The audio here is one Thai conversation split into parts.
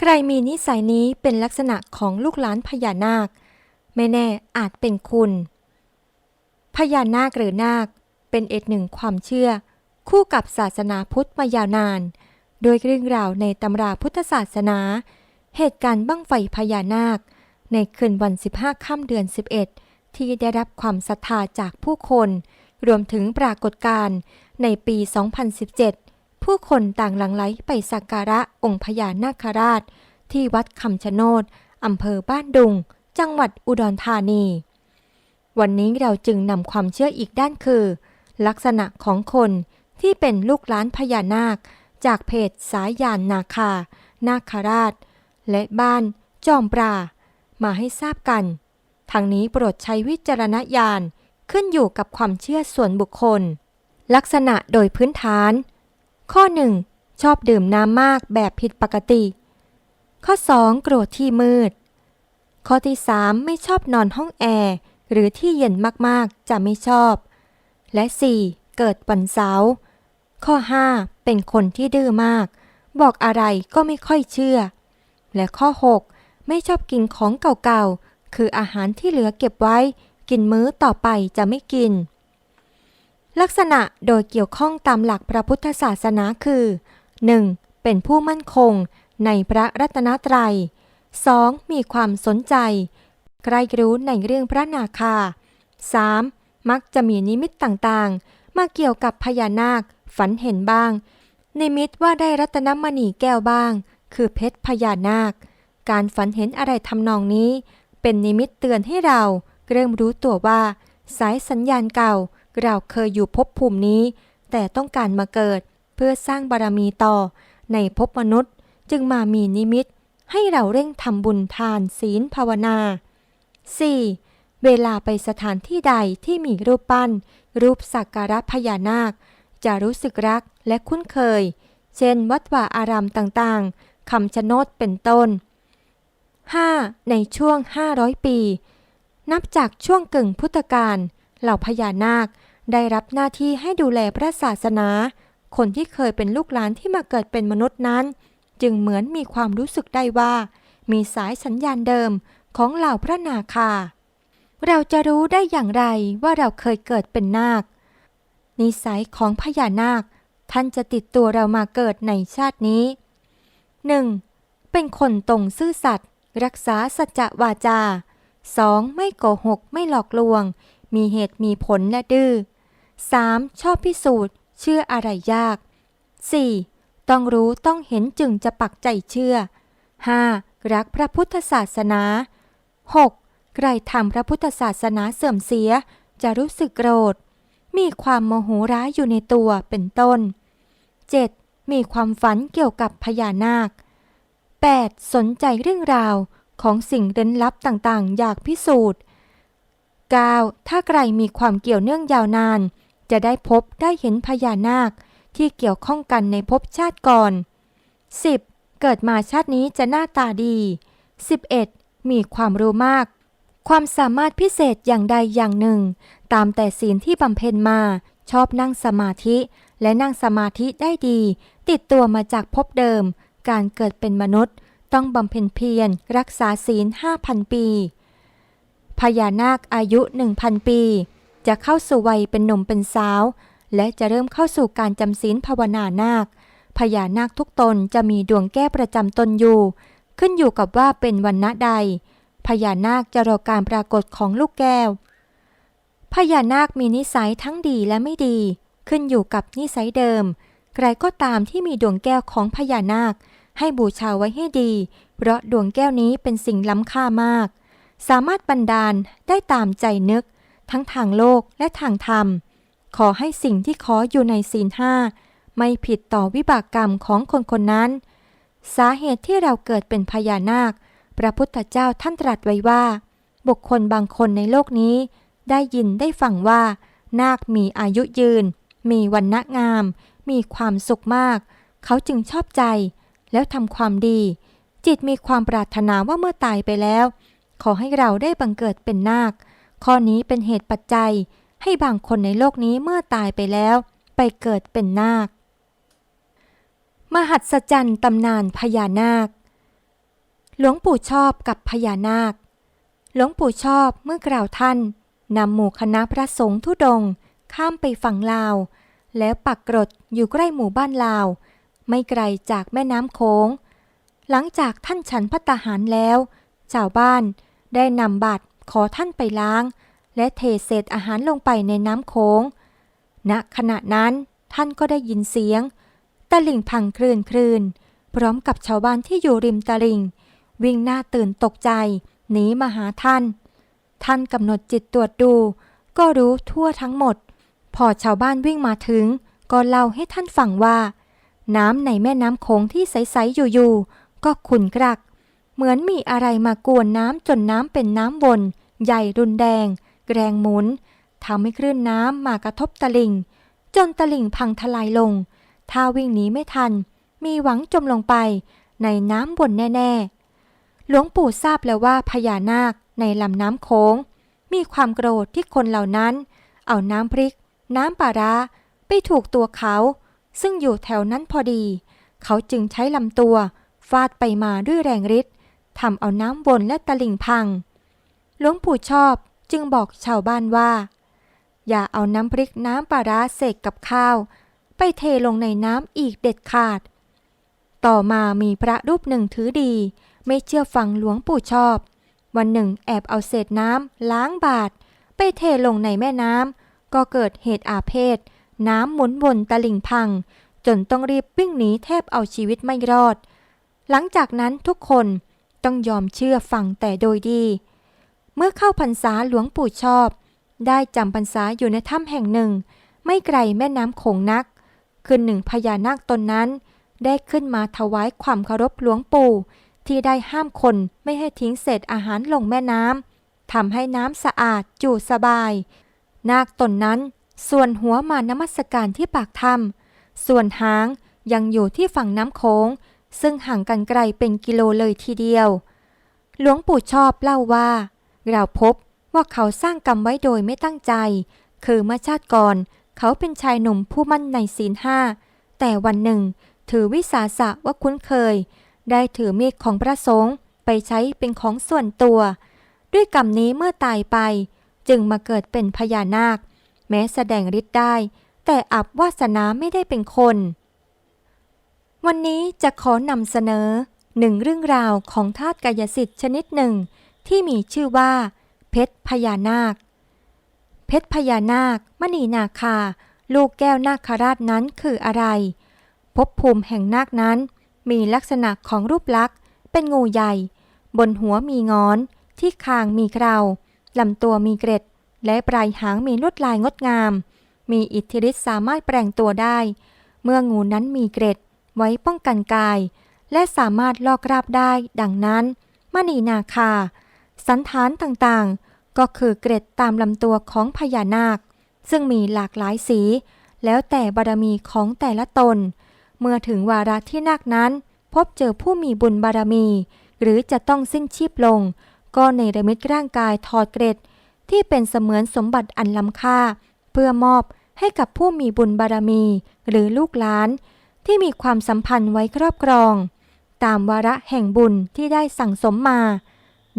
ใครมีนิสัยนี้เป็นลักษณะของลูกหลานพญานาค ไม่แน่อาจเป็นคุณ พญานาคหรือนาค เป็นเอกหนึ่งความเชื่อ คู่กับศาสนาพุทธมายาวนาน โดยเรื่องราวในตำราพุทธศาสนา เหตุการณ์บั้งไฟพญานาค ในคืนวัน 15 ค่ำเดือน 11 ที่ได้รับความศรัทธาจากผู้คน รวมถึงปรากฏการณ์ในปี 2017 ผู้คนต่างหลั่งไหลไปสักการะองค์พญานาคราช ที่วัดคำชะโนดอำเภอบ้านดุง จังหวัดอุดรธานี วันนี้เราจึงนำความเชื่ออีกด้านคือ ลักษณะของคนที่เป็นลูกหลานพญานาค จากเพจสายยานนาคา นาคราช และบ้านจอมปรา มาให้ทราบกัน ทางนี้โปรดใช้วิจารณญาณขึ้นอยู่กับความเชื่อส่วนบุคคล ลักษณะโดยพื้นฐาน ข้อ 1. ชอบดื่มน้ำมากแบบผิดปกติ ข้อ 2. โกรธที่มืด ข้อที่ 3. ไม่ชอบนอนห้องแอร์หรือที่เย็นมากๆ จะไม่ชอบ และ 4. เกิดวันเสาร์ข้อ 5. เป็นคนที่ดื้อมาก บอกอะไรก็ไม่ค่อยเชื่อ และข้อ 6. ไม่ชอบกินของเก่าๆ คืออาหารที่เหลือเก็บไว้ กินมื้อต่อไปจะไม่กิน ลักษณะโดยเกี่ยวข้องตามหลักพระพุทธศาสนาคือ 1. เป็นผู้มั่นคงในพระรัตนตรัย 2. มีความสนใจ ใครรู้ในเรื่องพระนาคา 3. มักจะมีนิมิตต่างๆ มาเกี่ยวกับพญานาค ฝันเห็นบ้าง นิมิตว่าได้รัตนมณีแก้วบ้าง คือเพชรพญานาค การฝันเห็นอะไรทำนองนี้ เป็นนิมิตเตือนให้เรา เริ่มรู้ตัวว่า สายสัญญาณเก่า เราเคยอยู่ภพภูมินี้ แต่ต้องการมาเกิด เพื่อสร้างบารมีต่อ ในภพมนุษย์จึงมามีนิมิต ให้เราเร่งทำบุญทานศีลภาวนา 4. เวลาไปสถานที่ใดที่มีรูปปั้น รูปสักการะพญานาค จะรู้สึกรักและคุ้นเคย เช่น วัดวาอารามต่างๆคำชะโนดเป็นต้น 5. ในช่วง 500 ปี นับจากช่วงกึ่งพุทธกาลเหล่าพญานาค ได้รับหน้าที่ให้ดูแลพระศาสนา คนที่เคยเป็นลูกหลานที่มาเกิดเป็นมนุษย์นั้น จึงเหมือนมีความรู้สึกได้ว่า มีสายสัญญาณเดิมของเหล่าพระนาคา เราจะรู้ได้อย่างไรว่าเราเคยเกิดเป็นนาค นิสัยของพญานาค ท่านจะติดตัวเรามาเกิดในชาตินี้ 1. เป็นคนตรงซื่อสัตย์รักษาสัจวาจา 2. ไม่โกหกไม่หลอกลวง มีเหตุมีผลและดื้อ 3. ชอบพิสูจน์ เชื่ออะไรยาก 4. ต้องรู้ต้องเห็นจึงจะปักใจเชื่อ 5. รักพระพุทธศาสนา 6. ใครทำพระพุทธศาสนาเสื่อมเสีย จะรู้สึกโกรธ มีความโมโหร้ายอยู่ในตัวเป็นต้น 7. มีความฝันเกี่ยวกับพญานาค 8. สนใจเรื่องราวของสิ่งเร้นลับต่างๆ อยากพิสูจน์ 9. ถ้าใครมีความเกี่ยวเนื่องยาวนาน จะได้พบได้เห็นพญานาคที่เกี่ยวข้องกันในภพชาติก่อน 10. เกิดมาชาตินี้จะหน้าตาดี 11. มีความรู้มาก ความสามารถพิเศษอย่างใดอย่างหนึ่ง ตามแต่ศีลที่บำเพ็ญมา ชอบนั่งสมาธิ และนั่งสมาธิได้ดี ติดตัวมาจากภพเดิม การเกิดเป็นมนุษย์ ต้องบำเพ็ญเพียรรักษาศีล 5,000 ปี พญานาคอายุ 1,000 ปี จะเข้าสู่วัยเป็นหนุ่มเป็นสาว และจะเริ่มเข้าสู่การจำศีลภาวนานาค พญานาคทุกตนจะมีดวงแก้ประจำตนอยู่ ขึ้นอยู่กับว่าเป็นวันณะใด พญานาคจะรอการปรากฏของลูกแก้ว พญานาคมีนิสัยทั้งดีและไม่ดี ขึ้นอยู่กับนิสัยเดิม ใครก็ตามที่มีดวงแก้วของพญานาค ให้บูชาไว้ให้ดี เพราะดวงแก้วนี้เป็นสิ่งล้ำค่ามาก สามารถบันดาลได้ตามใจนึก ทั้งทางโลกและทางธรรม ขอให้สิ่งที่ขออยู่ในศีลห้าไม่ผิดต่อวิบากกรรมของคนคนนั้น สาเหตุที่เราเกิดเป็นพญานาค พระพุทธเจ้าท่านตรัสไว้ว่า บุคคลบางคนในโลกนี้ ได้ยินได้ฟังว่า นาคมีอายุยืน มีวันณะงาม มีความสุขมาก เขาจึงชอบใจ แล้วทำความดี จิตมีความปรารถนาว่าเมื่อตายไปแล้ว ขอให้เราได้บังเกิดเป็นนาค ข้อนี้เป็นเหตุปัจจัย ให้บางคนในโลกนี้เมื่อตายไปแล้ว ไปเกิดเป็นนาค มหัศจรรย์ตำนานพญานาค หลวงปู่ชอบกับพญานาค หลวงปู่ชอบเมื่อกล่าวท่านนำหมู่คณะพระสงฆ์ทุดง ข้ามไปฝั่งลาว แล้วปักกรดอยู่ใกล้หมู่บ้านลาว ไม่ไกลจากแม่น้ำโขงหลังจากท่านฉันพัตหารแล้ว ชาวบ้านได้นำบาตร ขอท่านไปล้าง และเทเศษอาหารลงไปในน้ำโขงณขณะนั้นท่านก็ได้ยินเสียงตะลิ่งพังคลื่นคลื่น พร้อมกับชาวบ้านที่อยู่ริมตะลิ่ง วิ่งหน้าตื่นตกใจ หนีมาหาท่าน ท่านกำหนดจิตตรวจดู ก็รู้ทั่วทั้งหมด พอชาวบ้านวิ่งมาถึง ก็เล่าให้ท่านฟังว่า น้ำในแม่น้ำโขงที่ใส ๆ อยู่ ๆ ก็ขุ่นกรัก เหมือนมีอะไรมากวนน้ำจนน้ำเป็นน้ำวน ใหญ่รุนแดงแรงหมุนทำให้คลื่นน้ำมากระทบตะลิ่ง จนตะลิ่งพังทลายลง ถ้าวิ่งหนีไม่ทัน มีหวังจมลงไปในน้ำวนแน่ ๆ หลวงปู่ทราบแล้วว่าพญานาคในลำน้ำโขงมีความโกรธที่คนเหล่านั้น เอาน้ำพริก น้ำปลาร้าไปถูกตัวเขา ซึ่งอยู่แถวนั้นพอดี เขาจึงใช้ลำตัว ฟาดไปมาด้วยแรงฤทธิ์ทำเอาน้ำวนและตะลิ่งพัง หลวงปู่ชอบจึงบอกชาวบ้านว่า อย่าเอาน้ำพริกน้ำปลาร้าเสกกับข้าว ไปเทลงในน้ำอีกเด็ดขาด ต่อมามีพระรูปหนึ่งถือดี ไม่เชื่อฟังหลวงปู่ชอบ วันหนึ่งแอบเอาเศษน้ำล้างบาท ไปเทลงในแม่น้ำก็เกิดเหตุอาเพศ น้ำหมุนวนตะลิ่งพัง จนต้องรีบวิ่งหนีแทบเอาชีวิตไม่รอด หลังจากนั้นทุกคนต้องยอมเชื่อฟังแต่โดยดี เมื่อเข้าพรรษาหลวงปู่ชอบ ได้จำพรรษาอยู่ในถ้ำแห่งหนึ่ง ไม่ไกลแม่น้ำโขงนัก คืนหนึ่งพญานาคตนนั้น ได้ขึ้นมาถวายความเคารพหลวงปู่ ที่ได้ห้ามคนไม่ให้ทิ้งเศษอาหารลงแม่น้ำทำให้น้ำสะอาดอยู่สบาย นาคตนนั้น ส่วนหัวมานมัสการที่ปากถ้ำส่วนหางยังอยู่ที่ฝั่งน้ำโขงซึ่งห่างกันไกลเป็นกิโลเลยทีเดียว หลวงปู่ชอบเล่าว่า เราพบว่าเขาสร้างกรรมไว้โดยไม่ตั้งใจ คือเมื่อชาติก่อน เขาเป็นชายหนุ่มผู้มั่นในศีลห้า แต่วันหนึ่ง ถือวิสาสะว่าคุ้นเคย ได้ถือมีดของพระสงฆ์ไปใช้เป็นของส่วนตัว ด้วยกรรมนี้เมื่อตายไป จึงมาเกิดเป็นพญานาค แม้แสดงฤทธิ์ได้ แต่อับวาสนาไม่ได้เป็นคน วันนี้จะขอนำเสนอหนึ่งเรื่องราวของธาตุกายสิทธิ์ชนิดหนึ่ง ที่มีชื่อว่า เพชรพญานาค เพชรพญานาค มณีนาคา ลูกแก้วนาคราชนั้นคืออะไรภพภูมิแห่งนาคนั้น มีลักษณะของรูปลักษณ์ เป็นงูใหญ่ บนหัวมีงอน ที่คางมีเคราลำตัวมีเกร็ด และปลายหางมีลวดลายงดงาม มีอิทธิฤทธิ์สามารถแปลงตัวได้ เมื่องูนั้นมีเกร็ด ไว้ป้องกันกาย และสามารถลอกราบได้ ดังนั้นมณีนาคา สันฐานต่างๆ ก็คือเกร็ดตามลำตัวของพญานาค ซึ่งมีหลากหลายสี แล้วแต่บารมีของแต่ละตน เมื่อถึงวาระที่นาคนั้น พบเจอผู้มีบุญบารมี หรือจะต้องสิ้นชีพลง ก็ในระมิตร่างกายถอดเกร็ด ที่เป็นเสมือนสมบัติอันล้ำค่า เพื่อมอบให้กับผู้มีบุญบารมี หรือลูกหลาน ที่มีความสัมพันธ์ไว้ครอบครอง ตามวาระแห่งบุญที่ได้สั่งสมมา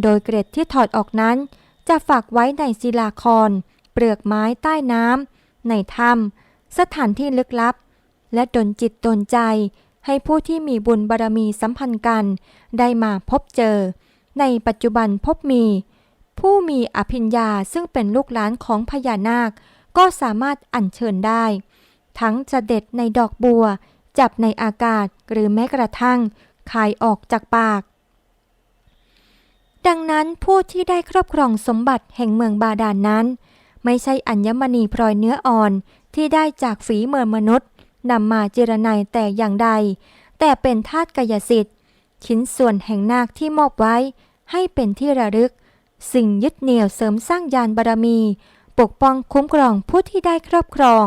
โดยเกร็ดที่ถอดออกนั้น จะฝากไว้ในศิลาครเปลือกไม้ใต้น้ำในถ้ำสถานที่ลึกลับ และดนจิตดนใจให้ผู้ที่มีบุญบารมีสัมพันธ์กัน ได้มาพบเจอ ในปัจจุบันพบมี ผู้มีอภิญญาซึ่งเป็นลูกหลานของพญานาค ก็สามารถอัญเชิญได้ ทั้งจะเด็ดในดอกบัว จับในอากาศหรือแม้กระทั่งคายออกจากปาก ดังนั้นผู้ที่ได้ครอบครองสมบัติแห่งเมืองบาดาลนนั้น ไม่ใช่อัญมณีพลอยเนื้ออ่อนที่ได้จากฝีมือมนุษย์นำมาเจรไนแต่อย่างใด แต่เป็นธาตุกายสิทธิ์ชิ้นส่วนแห่งนาคที่มอบไว้ ให้เป็นที่ระลึก สิ่งยึดเหนี่ยวเสริมสร้างยานบารมี ปกป้องคุ้มครองผู้ที่ได้ครอบครอง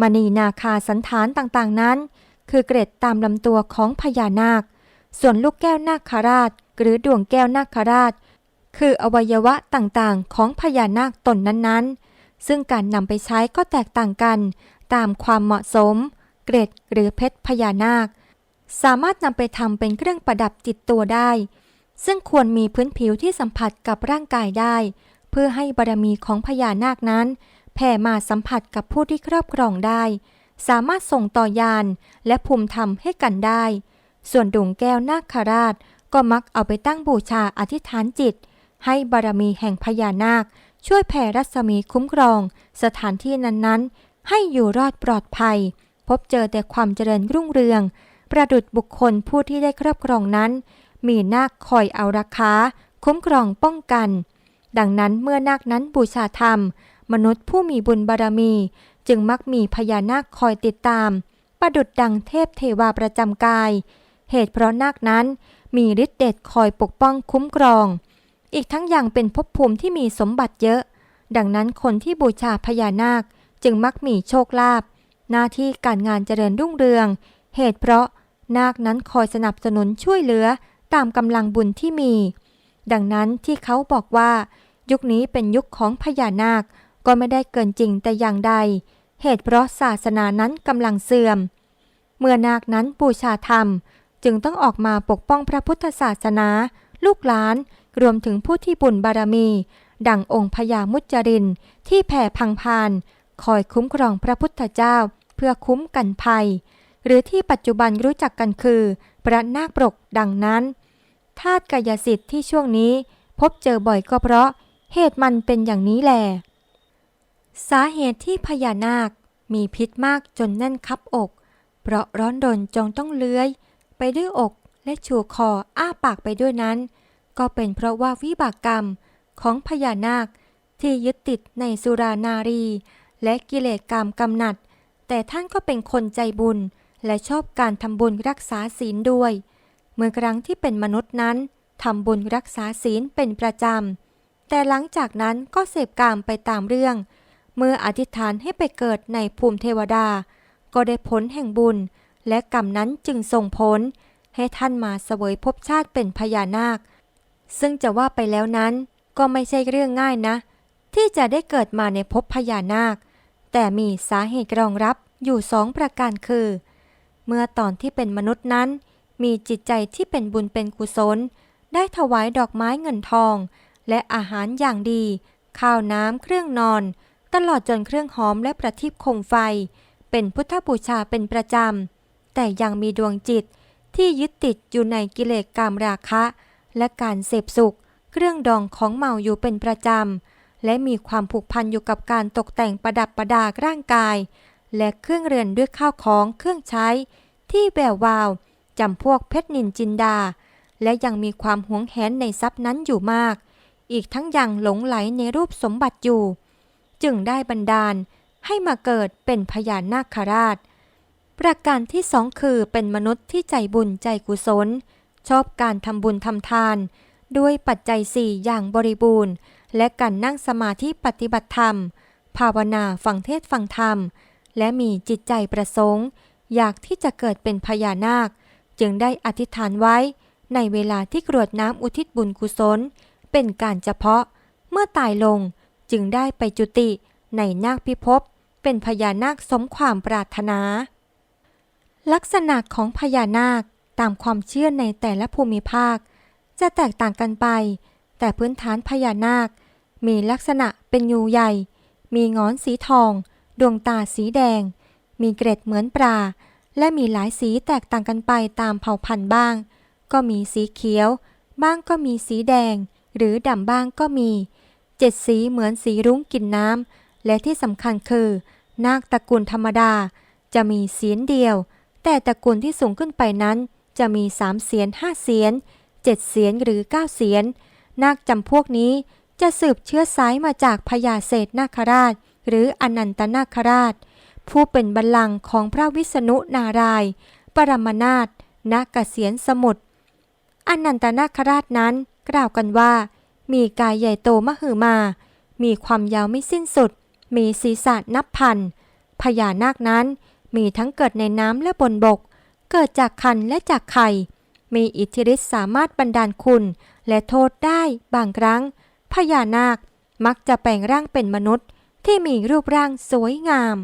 มณีนาคาสันฐานต่างๆนั้น คือเกร็ดตามลำตัวของพญานาค ส่วนลูกแก้วนาคราช หรือดวงแก้วนาคราช คืออวัยวะต่างๆ ของพญานาคตนนั้นๆ ซึ่งการนำไปใช้ก็แตกต่างกัน ตามความเหมาะสม เกร็ดหรือเพชรพญานาค สามารถนำไปทำเป็นเครื่องประดับติดตัวได้ ซึ่งควรมีพื้นผิวที่สัมผัสกับร่างกายได้ เพื่อให้บารมีของพญานาคนั้น แผ่มาสัมผัสกับผู้ที่ครอบครองได้ สามารถส่งต่อยานและภูมิธรรมให้กันได้ ส่วนดวงแก้วนาคราช ก็มักเอาไปตั้งบูชาอธิษฐานจิต ให้บารมีแห่งพญานาค ช่วยแผ่รัศมีคุ้มครอง สถานที่นั้นๆ ให้อยู่รอดปลอดภัย พบเจอแต่ความเจริญรุ่งเรือง ประดุดบุคคลผู้ที่ได้ครอบครองนั้น มีนาคคอยเอาราคา คุ้มครองป้องกัน ดังนั้นเมื่อนาคนั้นบูชาธรรม มนุษย์ผู้มีบุญบารมี จึงมักมีพญานาคคอยติดตาม ประดุดดังเทพเทวาประจำกาย เหตุเพราะนาคนั้นมีฤทธิ์เดชคอยปกป้องคุ้มครอง อีกทั้งยังเป็นภพภูมิที่มีสมบัติเยอะ ดังนั้นคนที่บูชาพญานาคจึงมักมีโชคลาภหน้าที่การงานเจริญรุ่งเรือง เหตุเพราะนาคนั้นคอยสนับสนุนช่วยเหลือตามกำลังบุญที่มี ดังนั้นที่เขาบอกว่า ยุคนี้เป็นยุคของพญานาคก็ไม่ได้เกินจริงแต่อย่างใด เหตุเพราะศาสนานั้นกำลังเสื่อม เมื่อนาคนั้นบูชาธรรม จึงต้องออกมาปกป้องพระพุทธศาสนา ลูกหลาน รวมถึงผู้ที่บุญบารมี ดังองค์พญามุจริน ที่แผ่พังพาน คอยคุ้มครองพระพุทธเจ้า เพื่อคุ้มกันภัย หรือที่ปัจจุบันรู้จักกันคือ พระนาคปรกดังนั้นธาตุกายสิทธิ์ที่ช่วงนี้พบเจอบ่อยก็เพราะเหตุมันเป็นอย่างนี้แหละสาเหตุที่พญานาคมีพิษมากจนแน่นคับอก เพราะร้อนรนจงต้องเลื้อย ไปด้วยอกและชูคออ้าปากไปด้วยนั้น ก็เป็นเพราะว่าวิบากกรรมของพญานาคที่ยึดติดในสุรานารี และกิเลสกรรมกำหนัด แต่ท่านก็เป็นคนใจบุญ และชอบการทำบุญรักษาศีลด้วย เมื่อครั้งที่เป็นมนุษย์นั้นทำบุญรักษาศีลเป็นประจำ แต่หลังจากนั้นก็เสพกามไปตามเรื่อง เมื่ออธิษฐานให้ไปเกิดในภูมิเทวดา ก็ได้ผลแห่งบุญ และกรรมนั้นจึงส่งผลให้ท่านมาเสวยภพชาติเป็นพญานาค ซึ่งจะว่าไปแล้วนั้นก็ไม่ใช่เรื่องง่ายนะ ที่จะได้เกิดมาในภพพญานาค แต่มีสาเหตุรองรับอยู่สองประการคือ เมื่อตอนที่เป็นมนุษย์นั้น มีจิตใจที่เป็นบุญเป็นกุศล ได้ถวายดอกไม้เงินทอง และอาหารอย่างดี ข้าวน้ำเครื่องนอน ตลอดจนเครื่องหอมและประทีปคมไฟ เป็นพุทธบูชาเป็นประจำ แต่ยังมีดวงจิตที่ยึดติดอยู่ในกิเลสกามราคะ และการเสพสุข เครื่องดองของเมาอยู่เป็นประจำ และมีความผูกพันอยู่กับการตกแต่งประดับประดาร่างกาย และเครื่องเรือนด้วยข้าวของเครื่องใช้ ที่แวววาวจำพวกเพชรนินจินดา และยังมีความหวงแหนในทรัพย์นั้นอยู่มาก อีกทั้งยังหลงไหลในรูปสมบัติอยู่ จึงได้บันดาลให้มาเกิดเป็นพญานาคราช ประการที่สองคือเป็นมนุษย์ที่ใจบุญใจกุศล ชอบการทำบุญทำทาน ด้วยปัจจัยสี่อย่างบริบูรณ์ และการนั่งสมาธิปฏิบัติธรรม ภาวนาฟังเทศฟังธรรม และมีจิตใจประสงค์ อยากที่จะเกิดเป็นพญานาค จึงได้อธิษฐานไว้ ในเวลาที่กรวดน้ำอุทิศบุญกุศล เป็นการเฉพาะ เมื่อตายลงจึงได้ไปจุติในนาคพิภพเป็นพญานาคสมความปรารถนา ลักษณะของพญานาคตามความเชื่อในแต่ละภูมิภาค จะแตกต่างกันไป แต่พื้นฐานพญานาค มีลักษณะเป็นงูใหญ่ มีงอนสีทอง ดวงตาสีแดง มีเกร็ดเหมือนปลา และมีหลายสีแตกต่างกันไปตามเผ่าพันธุ์บ้าง ก็มีสีเขียว บ้างก็มีสีแดง หรือดำบ้างก็มี เจ็ดสีเหมือนสีรุ้งกินน้ำและที่สำคัญคือ นาคตระกูลธรรมดา จะมีเสียนเดียว แต่ตระกูลที่สูงขึ้นไปนั้น จะมีสามเสียนห้าเสียนเจ็ดเสียนหรือเก้าเสียนนาคจำพวกนี้จะสืบเชื้อสายมาจากพญาเศษนาคราช หรืออนันตนาคราช ผู้เป็นบัลลังก์ของพระวิษณุนาราย ปรมนาถณเกษียนสมุทรอนันตนาคราชนั้นกล่าวกันว่า มีกายใหญ่โตมหึมา มีความยาวไม่สิ้นสุด มีศีรษะนับพันพญานาคนั้น มีทั้งเกิดในน้ำและบนบก เกิดจากคันและจากไข่ มีอิทธิฤทธิ์สามารถบันดาลคุณ และโทษได้บางครั้ง พญานาค มักจะแปลงร่างเป็นมนุษย์ที่มีรูปร่างสวยงาม